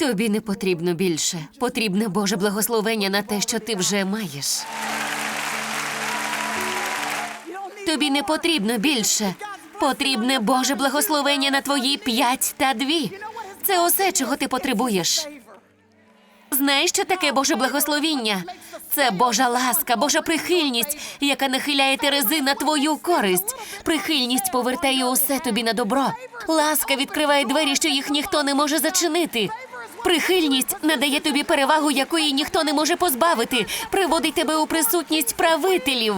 Тобі не потрібно більше. Потрібне Боже благословення на те, що ти вже маєш. Тобі не потрібно більше. Потрібне Боже благословення на твої п'ять та дві. Це усе, чого ти потребуєш. Знаєш, що таке Боже благословіння? Це Божа ласка, Божа прихильність, яка нахиляє терези на твою користь. Прихильність повертає усе тобі на добро. Ласка відкриває двері, що їх ніхто не може зачинити. Прихильність надає тобі перевагу, якої ніхто не може позбавити, приводить тебе у присутність правителів.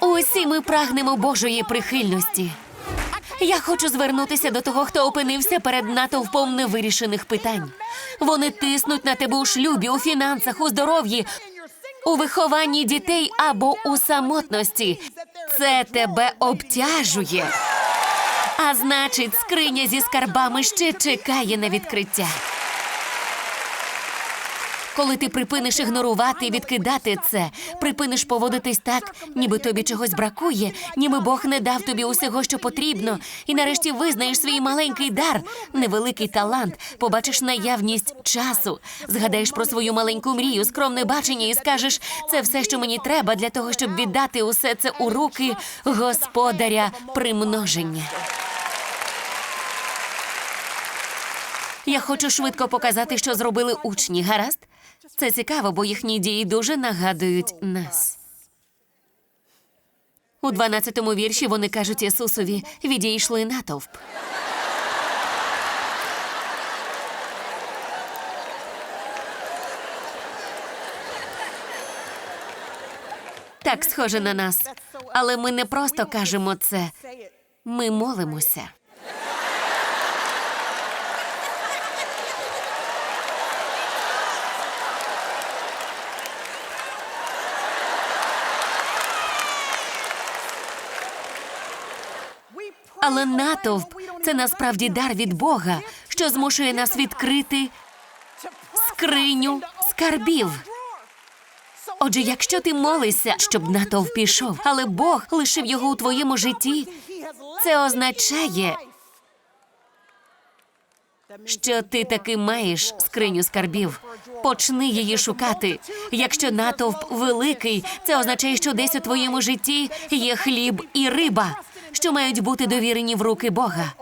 Усі ми прагнемо Божої прихильності. Я хочу звернутися до того, хто опинився перед натовпом невирішених питань. Вони тиснуть на тебе у шлюбі, у фінансах, у здоров'ї, у вихованні дітей або у самотності. Це тебе обтяжує. А значить, скриня зі скарбами ще чекає на відкриття. Коли ти припиниш ігнорувати і відкидати це, припиниш поводитись так, ніби тобі чогось бракує, ніби Бог не дав тобі усього, що потрібно, і нарешті визнаєш свій маленький дар, невеликий талант, побачиш наявність часу, згадаєш про свою маленьку мрію, скромне бачення і скажеш, це все, що мені треба для того, щоб віддати усе це у руки господаря примноження. Я хочу швидко показати, що зробили учні, гаразд? Це цікаво, бо їхні дії дуже нагадують нас. У 12-му вірші вони кажуть Ісусові: відійшли натовп. Так схоже на нас. Але ми не просто кажемо це, ми молимося. Але натовп це насправді дар від Бога, що змушує нас відкрити скриню скарбів. Отже, якщо ти молишся, щоб натовп пішов, але Бог лишив його у твоєму житті, це означає, що ти таки маєш скриню скарбів. Почни її шукати. Якщо натовп великий, це означає, що десь у твоєму житті є хліб і риба, що мають бути довірені в руки Бога.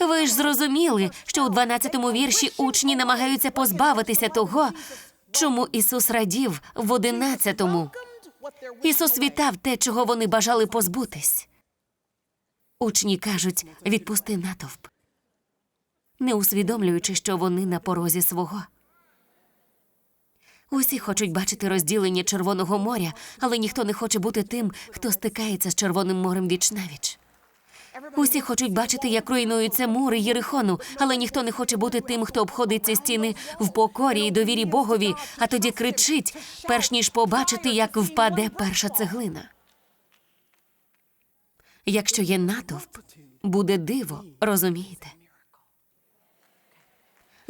Ви ж зрозуміли, що у 12-му вірші учні намагаються позбавитися того, чому Ісус радів в 11-му. Ісус вітав те, чого вони бажали позбутись. Учні кажуть: відпусти натовп, не усвідомлюючи, що вони на порозі свого. Усі хочуть бачити розділення Червоного моря, але ніхто не хоче бути тим, хто стикається з Червоним морем вічнавіч. Усі хочуть бачити, як руйнуються мури Єрихону, але ніхто не хоче бути тим, хто обходить ці стіни в покорі і довірі Богові, а тоді кричить, перш ніж побачити, як впаде перша цеглина. Якщо є натовп, буде диво, розумієте?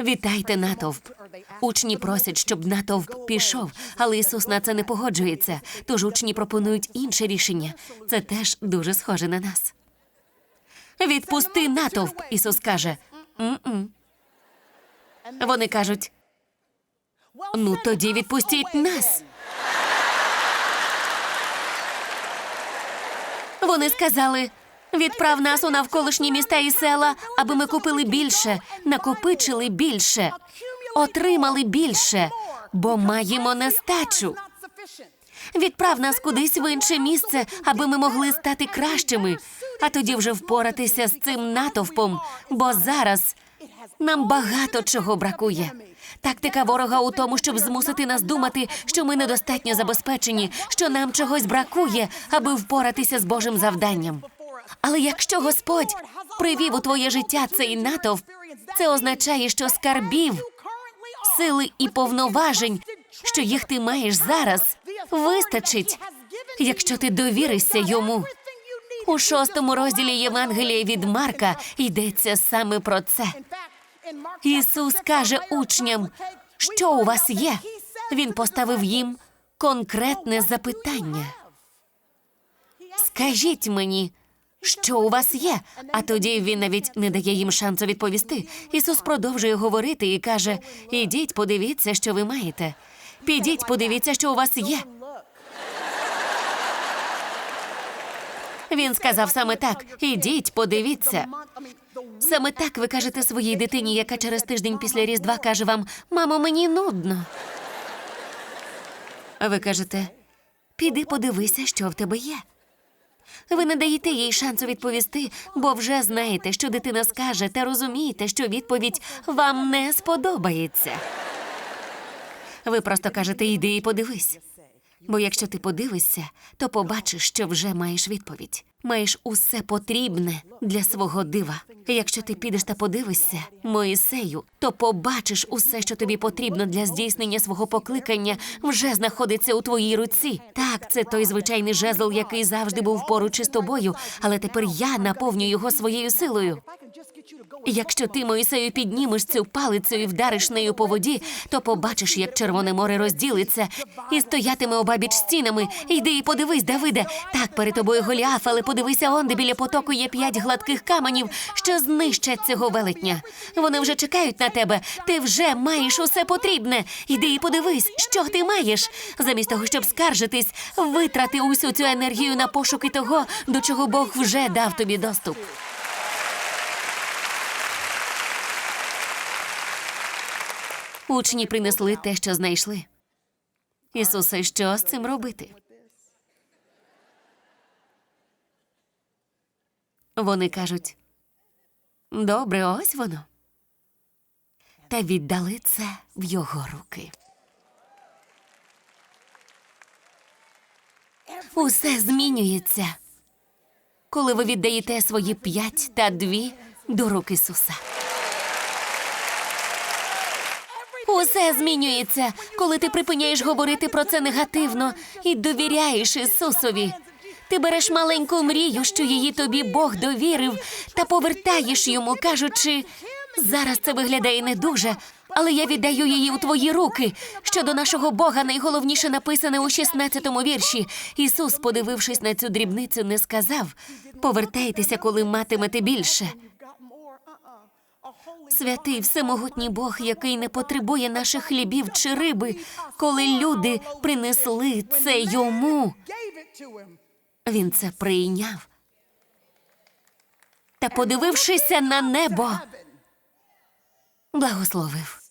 Вітайте натовп. Учні просять, щоб натовп пішов, але Ісус на це не погоджується. Тож учні пропонують інше рішення. Це теж дуже схоже на нас. Відпусти натовп, Ісус каже. «М-м». Вони кажуть: ну тоді відпустіть нас. Вони сказали: відправ нас у навколишні міста і села, аби ми купили більше, накопичили більше, отримали більше, бо маємо нестачу. Відправ нас кудись в інше місце, аби ми могли стати кращими, а тоді вже впоратися з цим натовпом, бо зараз нам багато чого бракує. Тактика ворога у тому, щоб змусити нас думати, що ми недостатньо забезпечені, що нам чогось бракує, аби впоратися з Божим завданням. Але якщо Господь привів у твоє життя цей натовп, це означає, що скарбів, сили і повноважень, що їх ти маєш зараз, вистачить, якщо ти довіришся йому. У шостому розділі Євангелія від Марка йдеться саме про це. Ісус каже учням, що у вас є. Він поставив їм конкретне запитання. Скажіть мені, Що у вас є? А тоді він навіть не дає їм шансу відповісти. Ісус продовжує говорити і каже: Ідіть, подивіться, що ви маєте. Підіть, подивіться, що у вас є. Він сказав саме так: ідіть, подивіться. Саме так ви кажете своїй дитині, яка через тиждень після Різдва каже вам: Мамо, мені нудно. А ви кажете: піди подивися, що в тебе є. Ви не даєте їй шансу відповісти, бо вже знаєте, що дитина скаже, та розумієте, що відповідь вам не сподобається. Ви просто кажете, йди і подивись. Бо якщо ти подивишся, то побачиш, що вже маєш відповідь. Маєш усе потрібне для свого дива. Якщо ти підеш та подивишся, Моїсею, то побачиш усе, що тобі потрібно для здійснення свого покликання, вже знаходиться у твоїй руці. Так, це той звичайний жезл, який завжди був поруч із тобою, але тепер я наповню його своєю силою. Якщо ти, Моїсею, піднімеш цю палицю і вдариш нею по воді, то побачиш, як Червоне море розділиться і стоятиме обабіч стінами. Йди і подивись, Давиде. Так, перед тобою Голіаф, але подивися он, де біля потоку є п'ять гладких каменів, що знищать цього велетня. Вони вже чекають на тебе. Ти вже маєш усе потрібне. Йди і подивись, що ти маєш. Замість того, щоб скаржитись, витрати усю цю енергію на пошуки того, до чого Бог вже дав тобі доступ. Учні принесли те, що знайшли. Ісусе, що з цим робити? Вони кажуть: добре, ось воно. Та віддали це в його руки. Усе змінюється, коли ви віддаєте свої п'ять та дві до рук Ісуса. Усе змінюється, коли ти припиняєш говорити про це негативно і довіряєш Ісусові. Ти береш маленьку мрію, що її тобі Бог довірив, та повертаєш йому, кажучи, зараз це виглядає не дуже, але я віддаю її у твої руки. Щодо нашого Бога найголовніше написане у 16-му вірші. Ісус, подивившись на цю дрібницю, не сказав: повертайтеся, коли матимете більше. Святий всемогутній Бог, який не потребує наших хлібів чи риби, коли люди принесли це йому, він це прийняв. Та, подивившися на небо, благословив.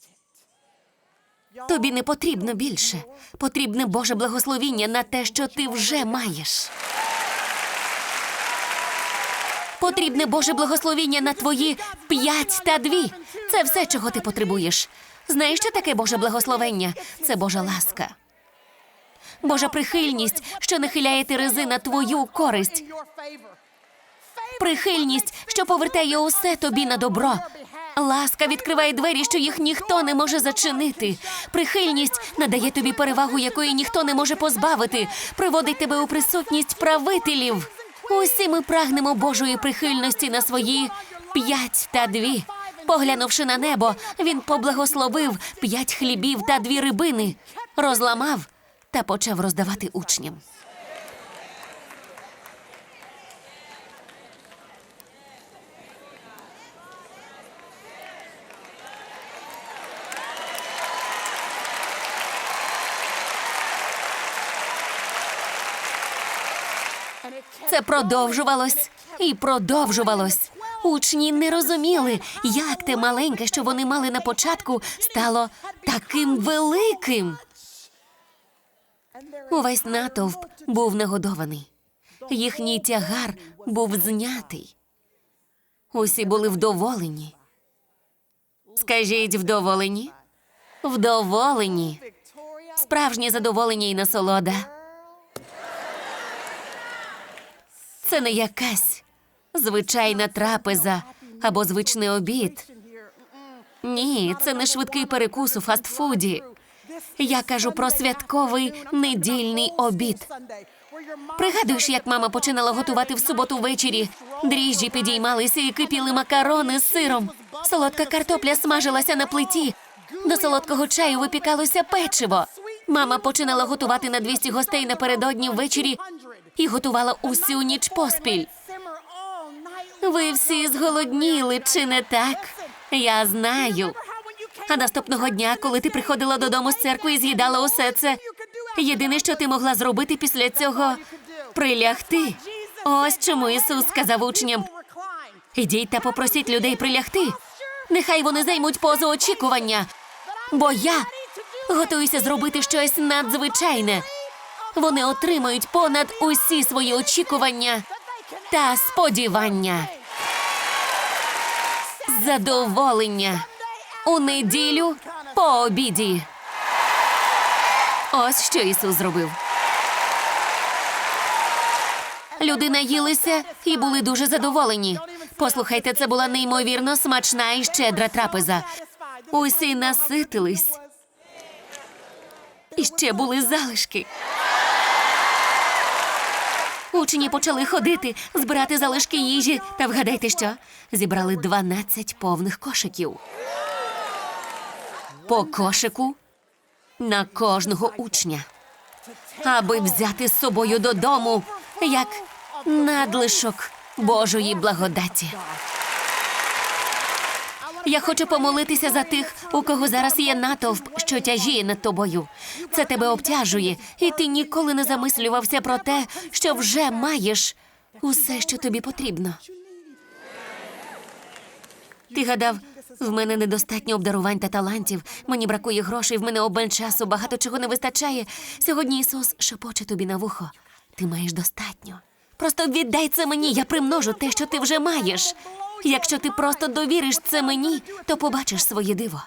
Тобі не потрібно більше. Потрібне Боже благословіння на те, що ти вже маєш. Потрібне Боже благословіння на твої п'ять та дві. Це все, чого ти потребуєш. Знаєш, що таке Боже благословення? Це Божа ласка. Божа прихильність, що нахиляє терези на твою користь. Прихильність, що повертає усе тобі на добро. Ласка відкриває двері, що їх ніхто не може зачинити. Прихильність надає тобі перевагу, якої ніхто не може позбавити, приводить тебе у присутність правителів. Усі ми прагнемо Божої прихильності на свої п'ять та дві. Поглянувши на небо, він поблагословив п'ять хлібів та дві рибини, розламав та почав роздавати учням. Це продовжувалось і продовжувалось. Учні не розуміли, як те маленьке, що вони мали на початку, стало таким великим. Увесь натовп був нагодований. Їхній тягар був знятий. Усі були вдоволені. Скажіть, вдоволені? Вдоволені. Справжнє задоволення і насолода. Це не якась звичайна трапеза або звичний обід. Ні, це не швидкий перекус у фастфуді. Я кажу про святковий недільний обід. Пригадуєш, як мама починала готувати в суботу ввечері? Дріжджі підіймалися і кипіли макарони з сиром. Солодка картопля смажилася на плиті. До солодкого чаю випікалося печиво. Мама починала готувати на 200 гостей напередодні ввечері і готувала усю ніч поспіль. Ви всі зголодніли, чи не так? Я знаю. А наступного дня, коли ти приходила додому з церкви і з'їдала усе це, єдине, що ти могла зробити після цього прилягти. Ось чому Ісус сказав учням: ідіть та попросіть людей прилягти. Нехай вони займуть позу очікування. Бо я готуюся зробити щось надзвичайне. Вони отримають понад усі свої очікування та сподівання. Задоволення у неділю по обіді. Ось що Ісус зробив. Люди наїлися і були дуже задоволені. Послухайте, це була неймовірно смачна і щедра трапеза. Усі наситились. І ще були залишки. Учні почали ходити, збирати залишки їжі. Та вгадайте що? Зібрали 12 повних кошиків. По кошику на кожного учня. Аби взяти з собою додому як надлишок Божої благодаті. Я хочу помолитися за тих, у кого зараз є натовп, що тяжіє над тобою. Це тебе обтяжує, і ти ніколи не замислювався про те, що вже маєш усе, що тобі потрібно. Ти гадав, в мене недостатньо обдарувань та талантів, мені бракує грошей, в мене обмаль часу, багато чого не вистачає. Сьогодні Ісус шепоче тобі на вухо. Ти маєш достатньо. Просто віддай це мені, я примножу те, що ти вже маєш. Якщо ти просто довіриш це мені, то побачиш своє диво.